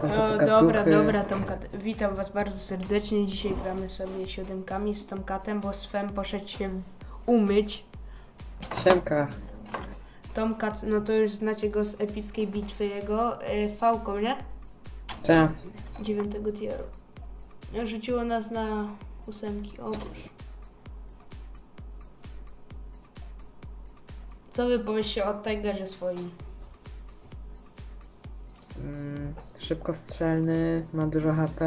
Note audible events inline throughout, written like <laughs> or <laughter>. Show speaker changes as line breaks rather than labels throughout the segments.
Tam te
O,
pogaduchy.
dobra, dobra, Tomkat. Witam was bardzo serdecznie. Dzisiaj gramy sobie siódemkami z Tomkatem, bo Sven poszedł się umyć.
Siemka.
Tomkat, no to już znacie go z epickiej bitwy jego, y, Fałką, nie?
Cia.
Dziewiątego tieru. Rzuciło nas na ósemki, o Boże. Co wy powiecie o Tigerze swoim?
Mm, szybkostrzelny, ma dużo HP,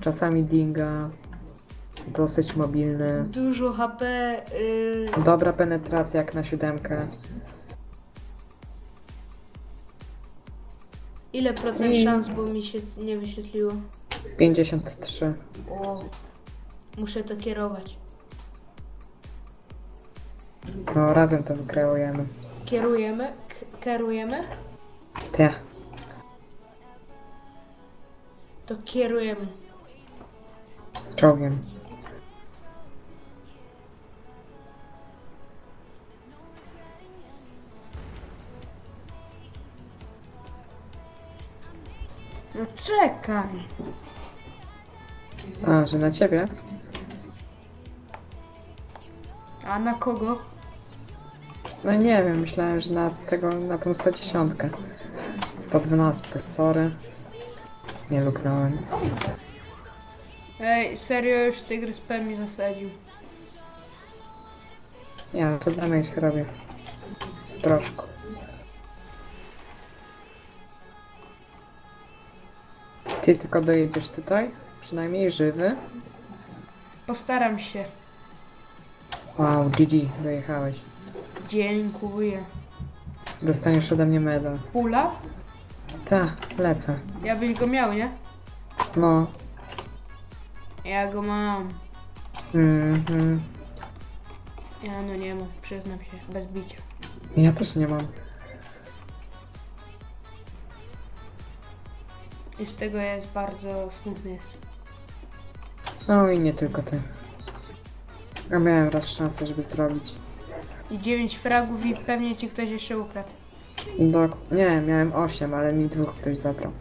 czasami dinga, dosyć mobilny,
Dużo HP, y,
dobra penetracja jak na siódemkę.
ile procent
I-
szans, bo mi się nie wyświetliło.
53.
O, muszę to kierować.
No razem to wykreujemy.
Kierujemy? K- kierujemy?
Te.
To kierujemy.
Czołgiem.
No czekaj.
A, że na ciebie?
A na kogo?
No nie wiem, myślałem, że na tego, na tą 110. 112, sorry. Nie luknąłem.
Ej, serio już tygrys P mi zasadził.
Ja to damage robię. Troszkę. Ty tylko dojedziesz tutaj? Przynajmniej żywy?
Postaram się.
Wow, GG, dojechałeś.
Dziękuję.
Dostaniesz ode mnie medal.
Pula?
Ta, lecę.
Ja byś go miał, nie?
No.
Ja go mam.
Mhm.
Ja no nie mam, przyznam się, bez bicia.
Ja też nie mam.
I z tego jest bardzo smutny jest.
No i nie tylko ty. Ja miałem raz szansę, żeby zrobić.
I 9 fragów i pewnie ci ktoś jeszcze ukradł.
Dok nie, miałem 8, ale mi dwóch ktoś zabrał.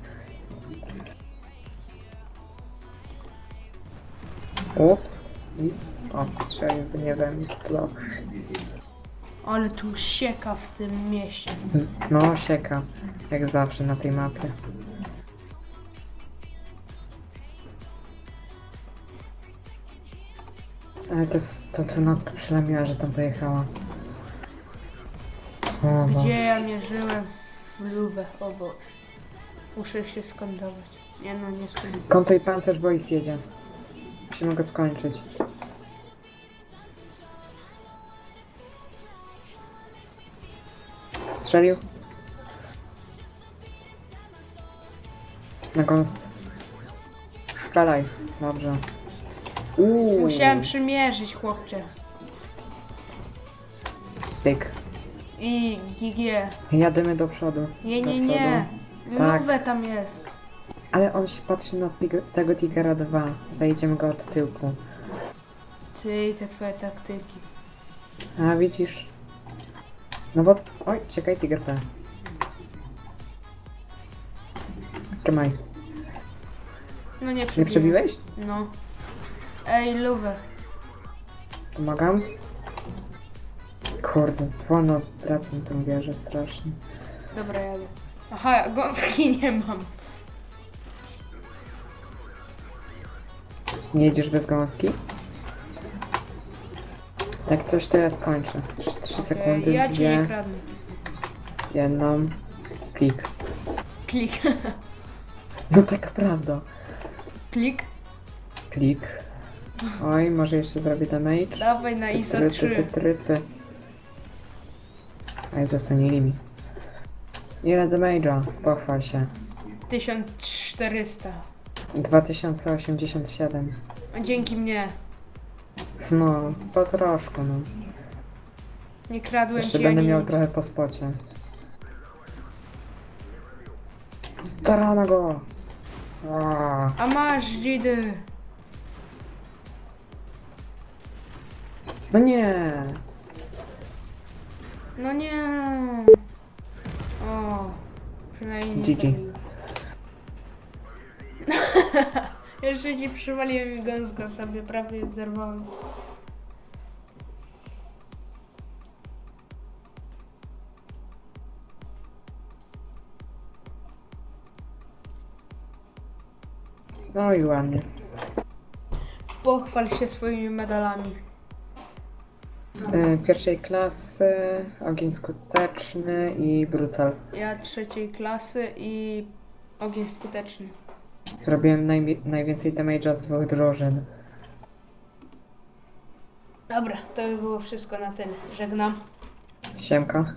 Ups. Is. O, strzelił nie wiem, to.
Ale tu sieka w tym mieście.
No, sieka. Jak zawsze na tej mapie. Ale to jest, to dwunastka przylamiła, że tam pojechała. O,
Gdzie
Boże.
ja mierzyłem? W lubę, o Boże. Muszę się skondować. Nie no, nie skondować.
Konto i pancerz boys jedzie. Musimy go skończyć. Strzelił? Na gąsce. Strzelaj. Dobrze. Uuu.
Musiałem przymierzyć, chłopcze.
Tyk.
I GG.
Jadymy do przodu.
Nie,
do
nie,
przodu.
nie.
Tak.
Tam jest.
Ale on się patrzy na tig- tego Tigera 2. Zajedziemy go od tyłku.
Ty i te twoje taktyki.
A widzisz? No bo... Oj, czekaj, Tiger P. Trzymaj.
No nie
Nie
przebiłem.
przebiłeś?
No. Ej, lubę.
Pomagam? Kurde, wolno wracam tą wieżę strasznie.
Dobra, jadę. Aha, gąski nie mam.
Nie jedziesz bez gąski? Jak coś to ja skończę. 3
Okej,
sekundy,
ja nie
dwie,
kradnę.
jedną, klik.
Klik. <laughs>
No tak prawda.
Klik.
Klik. Oj, może jeszcze zrobię damage.
Dawaj na
ty, ty,
3.
ty, ty, ty. Aj, zasłonili mi. Ile damage'a? Pochwal się.
1400.
2087.
A Dzięki mnie.
No, po troszku, no.
Nie kradłem
Jeszcze
ci
będę
ani
miał
nic.
trochę po spocie. Starano go! Aaa.
A masz dzidy.
No nie!
No nie. O. Przynajmniej nie
GG.
zabił. <laughs> Jeszcze ci przywaliłem i gąska sobie prawie zerwałem.
No i ładnie.
Pochwal się swoimi medalami.
E, Pierwszej klasy, ogień skuteczny i brutal.
Ja trzeciej klasy i ogień skuteczny.
Zrobiłem najmi- najwięcej damage'a z dwóch drużyn.
Dobra, to by było wszystko na tyle. Żegnam.
Siemka.